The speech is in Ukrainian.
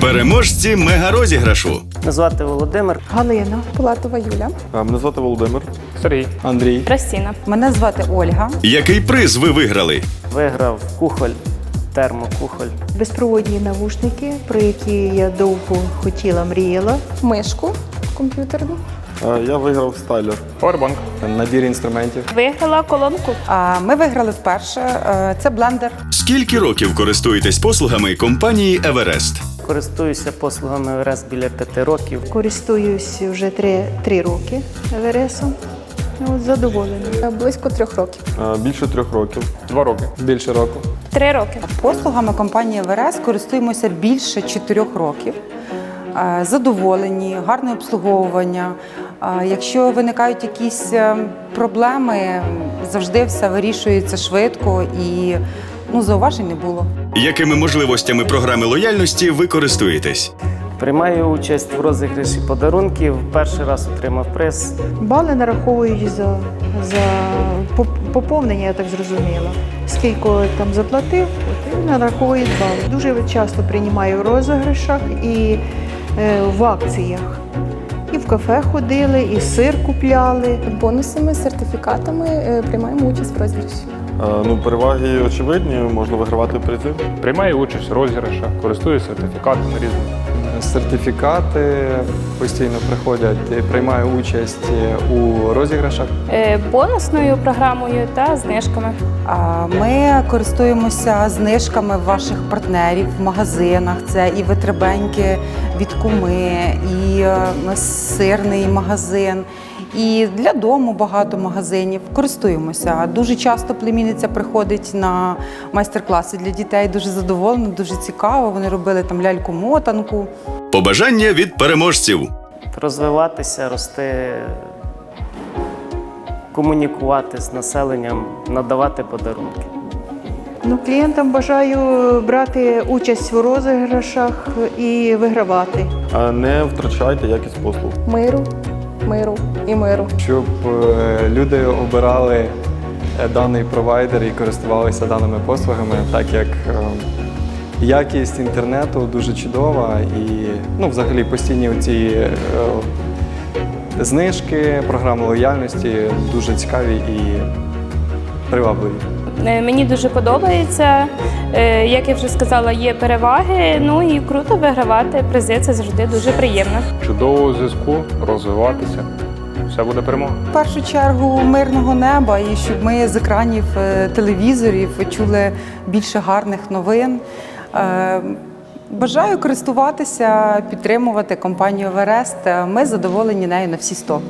Переможці мегарозіграшу. Мене звати Володимир. Галина, Палатова Юля. А, Мене звати Володимир. Сергій. Андрій. Крастіна. Мене звати Ольга. Який приз ви виграли? Виграв кухоль, термокухоль. Безпроводні навушники, про які я довго хотіла, мріяла. Мишку комп'ютерну. Я виграв стайлер. Powerbank. Набір інструментів. Виграла колонку. А, Ми виграли вперше. Е, Це блендер. Скільки років користуєтесь послугами компанії Еверест? Користуюся послугами ВРС біля п'яти років. Користуюсь вже три, три роки ВРСом. От задоволена. Близько трьох років. Більше трьох років. Два роки. Більше року. Три роки. Послугами компанії ВРС користуємося більше чотирьох років. Е, Задоволені, гарне обслуговування. Е, Якщо виникають якісь е, проблеми, завжди все вирішується швидко і ну, зауважень не було. Якими можливостями програми лояльності ви користуєтесь? Приймаю участь в розіграші подарунків. Перший раз отримав приз. Бали нараховують за, за поповнення, я так зрозуміла. Скільки там заплатив, от і нараховують бали. Дуже часто приймаю в розіграшах і е, в акціях. І в кафе ходили, і сир купляли. Бонусами, сертифікатами е, приймаємо участь в розіграші. Ну, переваги очевидні, можна вигравати призи. Приймаю участь в розіграшах, користуюся сертифікатами різними. Сертифікати постійно приходять, і приймаю участь у розіграшах. Е, Бонусною програмою та знижками. Ми користуємося знижками ваших партнерів в магазинах. Це і витребеньки від куми, і е, сирний магазин. І для дому багато магазинів користуємося. Дуже часто племінниця приходить на майстер-класи для дітей. Дуже задоволена, дуже цікаво. Вони робили там ляльку-мотанку. Побажання від переможців. Розвиватися, рости, комунікувати з населенням, надавати подарунки. Ну, клієнтам бажаю брати участь в розіграшах і вигравати. А Не втрачайте якість послуг. Миру, миру і миру. щоб е, люди обирали е, даний провайдер і користувалися даними послугами, так як е, якість інтернету дуже чудова і ну, взагалі постійні ці знижки, програми лояльності дуже цікаві і привабливі. Мені дуже подобається. Як я вже сказала, є переваги. Ну і круто вигравати призи. Це завжди дуже приємно. Чудового зв'язку, розвиватися. Все буде перемога. В першу чергу мирного неба і щоб ми з екранів е, телевізорів чули більше гарних новин. Е, Бажаю користуватися, підтримувати компанію Верест. Ми задоволені нею на всі 100.